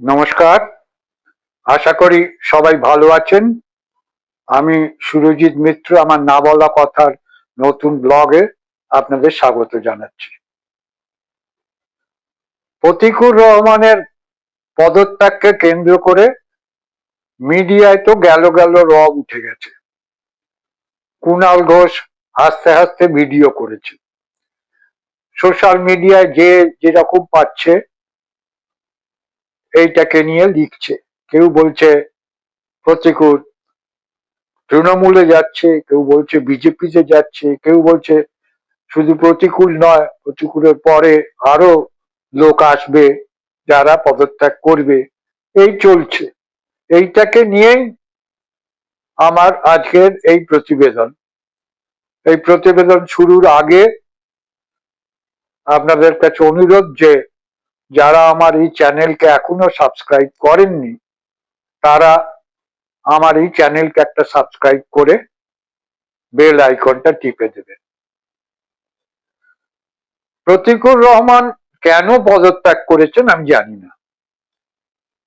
নমস্কার। আশা করি সবাই ভালো আছেন। আমি সুরজিৎ মিত্র, আমার না বলা কথার নতুন ব্লগে আপনাদের স্বাগত জানাচ্ছি। প্রতিকুর রহমানের পদত্যাগকে কেন্দ্র করে মিডিয়ায় তো গেল গেল র উঠে গেছে। কুণাল ঘোষ হাসতে হাসতে ভিডিও করেছে। সোশ্যাল মিডিয়ায় যে যেরকম পাচ্ছে এইটাকে নিয়ে লিখছে। কেউ বলছে, প্রতিকূল। তৃণমূলে যাচ্ছে, কেউ বলছে, বিজেপিতে যাচ্ছে, কেউ বলছে, শুধু প্রতিকূল নয়, প্রতিকূলের পরে আরও লোক আসবে যারা পদত্যাগ করবে। এই চলছে। এইটাকে নিয়েই আমার আজকের এই প্রতিবেদন। এই প্রতিবেদন শুরুর আগে আপনাদের কাছে অনুরোধ যে যারা আমার এই চ্যানেলকে এখনও সাবস্ক্রাইব করেননি, তারা আমার এই চ্যানেলকে একটা সাবস্ক্রাইব করে বেল আইকনটা টিপে দেবেন। প্রতিকুর রহমান কেন পদত্যাগ করেছেন আমি জানি না।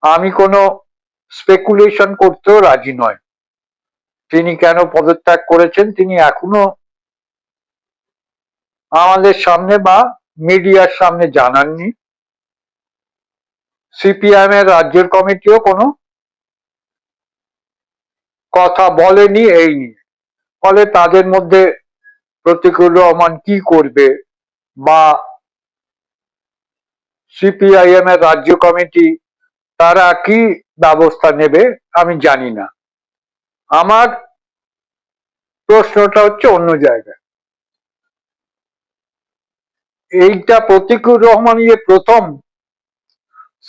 আমি কোনো স্পেকুলেশন করতেও রাজি নয়। তিনি কেন পদত্যাগ করেছেন তিনি এখনও আমাদের সামনে বা মিডিয়ার সামনে জানাননি। সিপিআইএম এর রাজ্যের কমিটিও কোনো কথা বলেনি এই ফলে তাদের মধ্যে প্রতিকুল রহমান কি করবে বা সিপিআইএম এর রাজ্য কমিটি তারা কি ব্যবস্থা নেবে আমি জানি না। আমার প্রশ্নটা হচ্ছে অন্য জায়গায়। এইটা প্রতিকুল রহমান ইয়ে প্রথম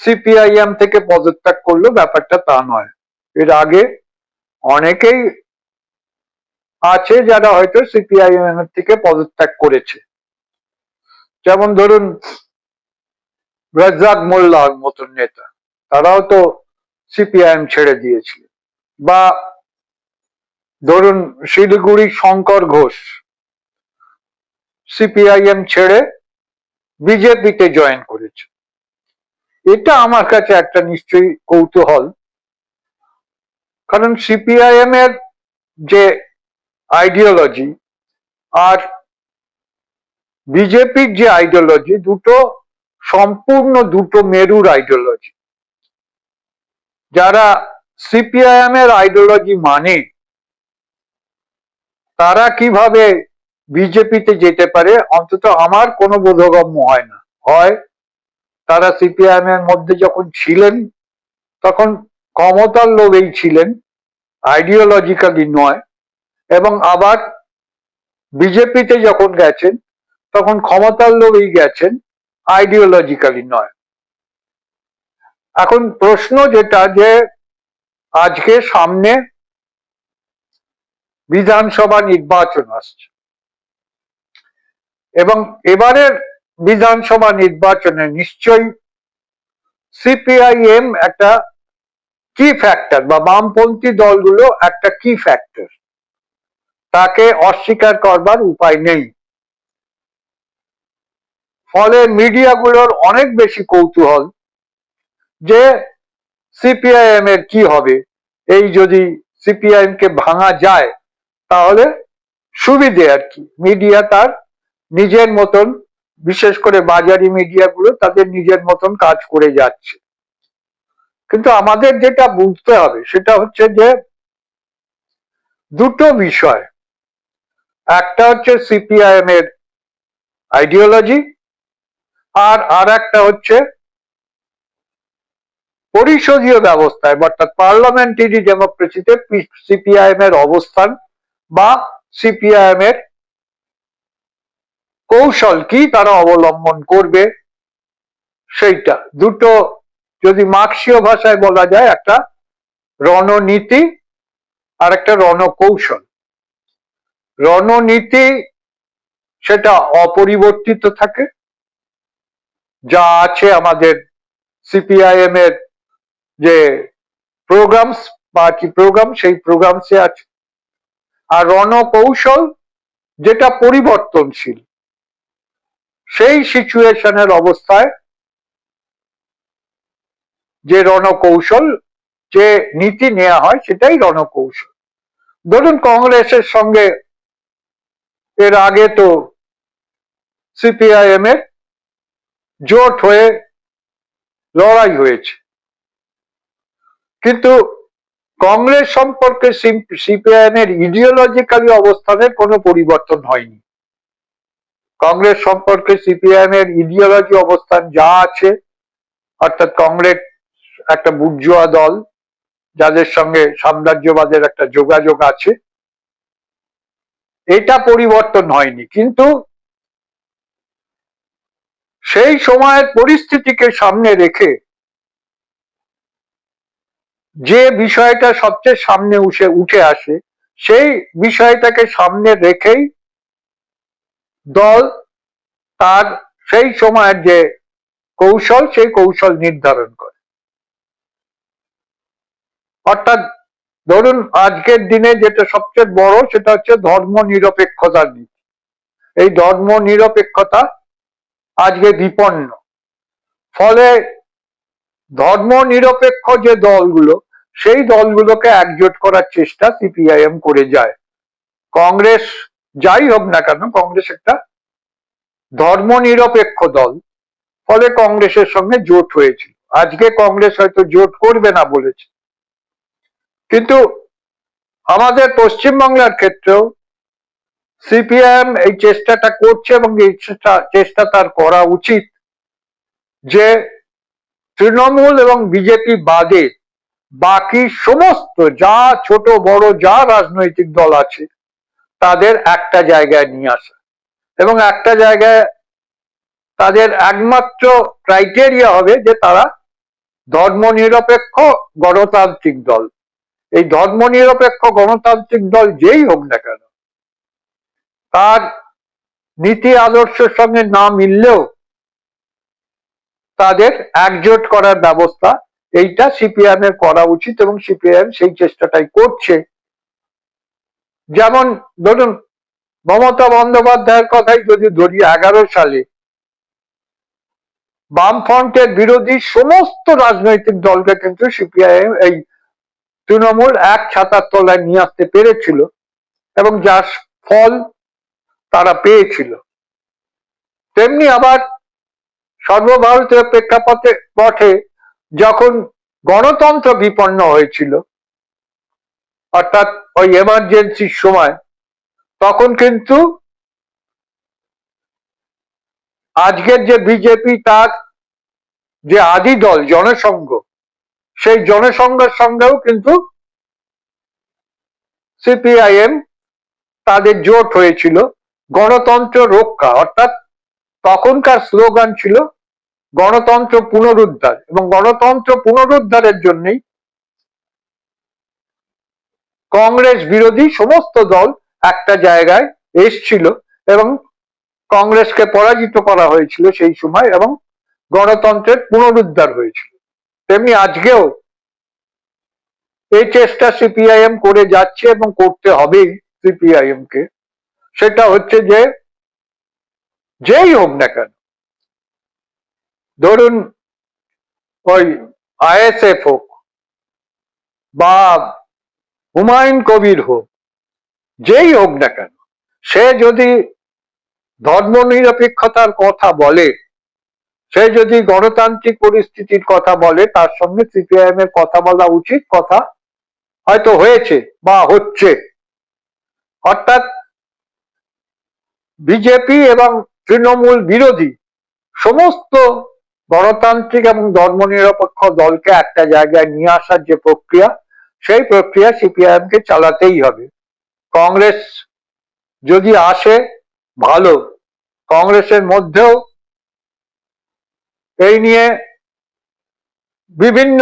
সিপিআইএম থেকে পদত্যাগ করল ব্যাপারটা তা নয়। এর আগে অনেকেই আছে যারা হয়তো সিপিআইএম এর থেকে পদত্যাগ করেছে। যেমন ধরুন, রাজ্জাক মোল্লার মতন নেতা, তারাও তো সিপিআইএম ছেড়ে দিয়েছিল। বা ধরুন, শিলিগুড়ি শঙ্কর ঘোষ সিপিআইএম ছেড়ে বিজেপিতে জয়েন করেছে। এটা আমার কাছে একটা নিশ্চয়ই কৌতূহল। কারণ সিপিআইএম এর যে আইডিওলজি আর বিজেপির যে আইডিওলজি দুটো সম্পূর্ণ দুটো মেরুর আইডিওলজি যারা সিপিআইএম এর আইডিওলজি মানে তারা কীভাবে বিজেপিতে যেতে পারে অন্তত আমার কোনো বোধগম্য হয় না। হয় তারা সিপিআইএম এর মধ্যে যখন ছিলেন, তখন ক্ষমতার লোভেই ছিলেন আইডিওলজিক্যালি নয়, এবং আবার বিজেপিতে যখন গেছেন, তখন ক্ষমতার লোভেই গেছেন আইডিওলজিক্যালি নয়। এখন প্রশ্ন যেটা যে, আজকে সামনে বিধানসভা নির্বাচন আসছে। এবং এবারের বিধানসভা নির্বাচনে নিশ্চয়ই সিপিআইএম একটা কি ফ্যাক্টর বা বামপন্থী দলগুলো একটা কি ফ্যাক্টর তাকে অস্বীকার করবার উপায় নেই। ফলে মিডিয়াগুলোর অনেক বেশি কৌতূহল যে সিপিআইএম এর কি হবে, এই যদি সিপিআইএম কে ভাঙা যায়, তাহলে সুবিধে আর কি। মিডিয়া তার নিজের মতন বিশেষ করে বাজারি মিডিয়াগুলো তাদের নিজের মতন কাজ করে যাচ্ছে। কিন্তু আমাদের যেটা বুঝতে হবে সেটা হচ্ছে যে দুটো বিষয়। একটা হচ্ছে সিপিআইএম এর আইডিওলজি আর আর একটা হচ্ছে পরিষদীয় ব্যবস্থায়, অর্থাৎ পার্লামেন্টারি ডেমোক্রেসিতে সিপিআইএম এর অবস্থান বা সিপিআইএম এর কৌশল কি তারা অবলম্বন করবে? সেইটা। দুটো যদি মার্ক্সীয় ভাষায় বলা যায়, একটা রণনীতি আর একটা রণকৌশল। রণনীতি সেটা অপরিবর্তিত থাকে। যা আছে আমাদের সিপিআইএম এর যে প্রোগ্রামস পার্টি প্রোগ্রাম সেই প্রোগ্রামসে আছে। আর রণকৌশল যেটা পরিবর্তনশীল সেই সিচুয়েশনের অবস্থায় যে রণকৌশল, যে নীতি নেওয়া হয় সেটাই রণকৌশল। ধরুন কংগ্রেসের সঙ্গে এর আগে তো সিপিআইএম এর জোট হয়ে লড়াই হয়েছে। কিন্তু কংগ্রেস সম্পর্কে সিপিআইএম এর ইডিওলজিক্যালি অবস্থানের কোনো পরিবর্তন হয়নি। কংগ্রেস সম্পর্কে সিপিআইএম এর ইডিওলজি অবস্থান যা আছে, অর্থাৎ কংগ্রেস একটা বুর্জুয়া দল, যাদের সঙ্গে সাম্রাজ্যবাদের একটা যোগাযোগ আছে, এটা পরিবর্তন হয়নি। কিন্তু সেই সময়ের পরিস্থিতিকে সামনে রেখে যে বিষয়টা সবচেয়ে সামনে উঠে উঠে আসে, সেই বিষয়টাকে সামনে রেখেই দল তার সেই সময়ের যে কৌশল, সেই কৌশল নির্ধারণ করে। অর্থাৎ ধরুন, আজকের দিনে যেটা সবচেয়ে বড়, সেটা হচ্ছে ধর্ম নিরপেক্ষতার নীতি। এই ধর্ম নিরপেক্ষতা আজকে বিপন্ন। ফলে ধর্ম নিরপেক্ষ যে দলগুলো, সেই দলগুলোকে একজোট করার চেষ্টা সিপিআইএম করে যায়। কংগ্রেস যাই হোক না কেন, কংগ্রেস একটা ধর্ম নিরপেক্ষ দল। ফলে কংগ্রেসের সঙ্গে জোট হয়েছিল। আজকে কংগ্রেস হয়তো জোট করবে না বলেছে। কিন্তু আমাদের পশ্চিমবাংলার ক্ষেত্রেও সিপিআইএম এই চেষ্টাটা করছে এবং এই চেষ্টা তার করা উচিত যে তৃণমূল এবং বিজেপি বাদে বাকি সমস্ত যা ছোট, বড়, যা রাজনৈতিক দল আছে তাদের একটা জায়গায় নিয়ে আসা। এবং একটা জায়গায় তাদের একমাত্র ক্রাইটেরিয়া হবে যে তারা ধর্মনিরপেক্ষ গণতান্ত্রিক দল। এই ধর্মনিরপেক্ষ গণতান্ত্রিক দল যেই হোক না কেন, তার নীতি আদর্শের সঙ্গে না মিললেও তাদের একজোট করার ব্যবস্থা এইটা সিপিএম এর করা উচিত এবং সিপিএম সেই চেষ্টাটাই করছে। যেমন ধরুন মমতা বন্দ্যোপাধ্যায়ের কথাই যদি ধরি, এগারো সালে বামফ্রন্টের বিরোধী সমস্ত রাজনৈতিক দলকে কিন্তু সিপিআইএম এই তৃণমূল এক ছাতার তলায় নিয়ে আসতে পেরেছিল এবং যার ফল তারা পেয়েছিল। তেমনি আবার সর্বভারতীয় প্রেক্ষাপটে পথে যখন গণতন্ত্র বিপন্ন হয়েছিল, অর্থাৎ ওই এমার্জেন্সির সময়, তখন কিন্তু আজকের যে বিজেপি, তার যে আদি দল, জনসংঘ, সেই জনসংঘের সঙ্গেও কিন্তু সিপিআইএম তাদের জোট হয়েছিল, গণতন্ত্র রক্ষা, অর্থাৎ তখনকার স্লোগান ছিল, গণতন্ত্র পুনরুদ্ধার, এবং গণতন্ত্র পুনরুদ্ধারের জন্যই কংগ্রেস বিরোধী সমস্ত দল একটা জায়গায় এসছিল এবং কংগ্রেসকে পরাজিত করা হয়েছিল সেই সময় এবং গণতন্ত্রের পুনরুদ্ধার হয়েছিল। তেমনি আজকেও এই চেষ্টা সিপিআইএম করে যাচ্ছে এবং করতে হবেই সিপিআইএম কে সেটা হচ্ছে যে, যেই হোক না কেন, ধরুন ওই আইএসএফ হোক বা হুমায়ুন কবির হোক, যেই হোক না কেন, সে যদি ধর্ম নিরপেক্ষতার কথা বলে, সে যদি গণতান্ত্রিক পরিস্থিতির কথা বলে, তার সঙ্গে সিপিআইএম এর কথা বলা উচিত কথা হয়তো হয়েছে বা হচ্ছে। অর্থাৎ বিজেপি এবং তৃণমূল বিরোধী সমস্ত গণতান্ত্রিক এবং ধর্মনিরপেক্ষ দলকে একটা জায়গায় নিয়ে আসার যে প্রক্রিয়া সেই প্রক্রিয়া সিপিআইএম কে চালাতেই হবে। কংগ্রেস যদি আসে, ভালো। কংগ্রেসের মধ্যেও এই নিয়ে বিভিন্ন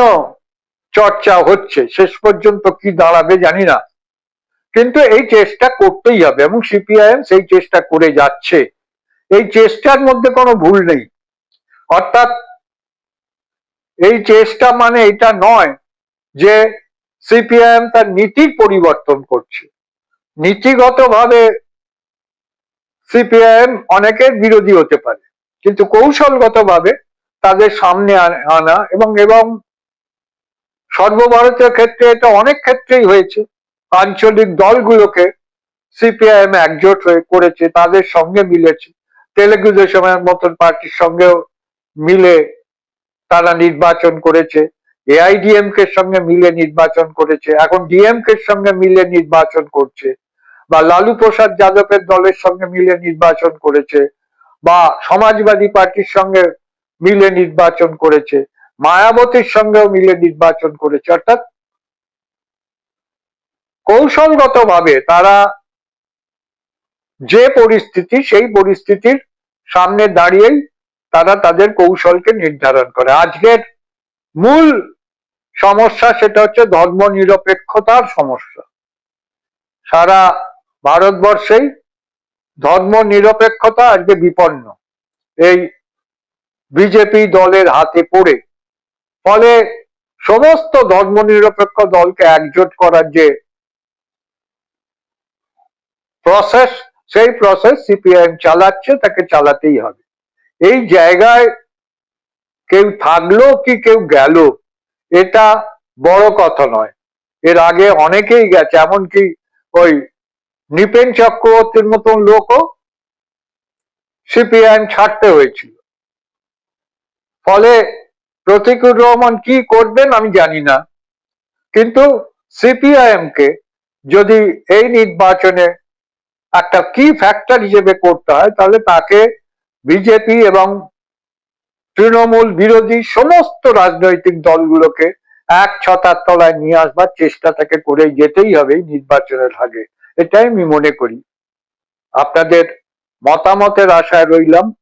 চর্চা হচ্ছে। শেষ পর্যন্ত কি দাঁড়াবে জানি না। কিন্তু এই চেষ্টা করতেই হবে এবং সিপিআইএম সেই চেষ্টা করে যাচ্ছে। এই চেষ্টার মধ্যে কোনো ভুল নেই। অর্থাৎ এই চেষ্টা মানে এটা নয় যে সিপিআইএম তার নীতির পরিবর্তন করছে। নীতিগতভাবে সিপিআইএম অনেকের বিরোধী হতে পারে, কিন্তু কৌশলগতভাবে তাদের সামনে আনা এবং এবং সর্বভারতীয় ক্ষেত্রে এটা অনেক ক্ষেত্রেই হয়েছে। আঞ্চলিক দলগুলোকে সিপিআইএম একজোট হয়ে করেছে, তাদের সঙ্গে মিলেছে। তেলেগু দেশমের মতন পার্টির সঙ্গেও মিলে তারা নির্বাচন করেছে। এআইডিএমকে সঙ্গে মিলে নির্বাচন করেছে, এখন ডিএমকে সঙ্গে মিলে নির্বাচন করছে, বা লালু প্রসাদ যাদবের দলের সঙ্গে মিলে নির্বাচন করেছে, বা সমাজবাদী পার্টির সঙ্গে মিলে নির্বাচন করেছে, মায়াবতীর সঙ্গেও মিলে নির্বাচন করেছে, অর্থাৎ কৌশলগতভাবে তারা যে পরিস্থিতি, সেই পরিস্থিতির সামনে দাঁড়িয়েই তারা তাদের কৌশলকে নির্ধারণ করে। আজকের মূল সমস্যা সেটা হচ্ছে ধর্ম নিরপেক্ষতার সমস্যা। সারা ভারতবর্ষেই ধর্ম নিরপেক্ষতা আজকে বিপন্ন। এই বিজেপি দলের হাতে পড়ে। ফলে সমস্ত ধর্ম নিরপেক্ষ দলকে একজোট করার যে প্রসেস, সেই প্রসেস সিপিআইএম চালাচ্ছে, তাকে চালাতেই হবে। এই জায়গায় কেউ থাকল কি কেউ গেল? এটা বড় কথা নয়। এর আগে অনেকেই গেছে, এমনকি ওই নৃপেন চক্রবর্তীর মতন লোকও সিপিআইএম ছাড়তে হয়েছিল। ফলে প্রতিকুর রহমান কি করবেন আমি জানি না। কিন্তু সিপিআইএম কে যদি এই নির্বাচনে একটা কি ফ্যাক্টর হিসেবে করতে হয়, তাহলে তাকে বিজেপি এবং তৃণমূল বিরোধী সমস্ত রাজনৈতিক দলগুলোকে এক ছতার তলায় নিয়ে আসবার চেষ্টা তাকে করে যেতেই হবে নির্বাচনের আগে। এটাই আমি মনে করি। আপনাদের মতামতের আশায় রইলাম।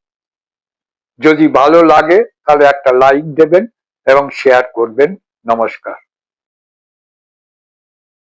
যদি ভালো লাগে, তাহলে একটা লাইক দেবেন এবং শেয়ার করবেন। নমস্কার।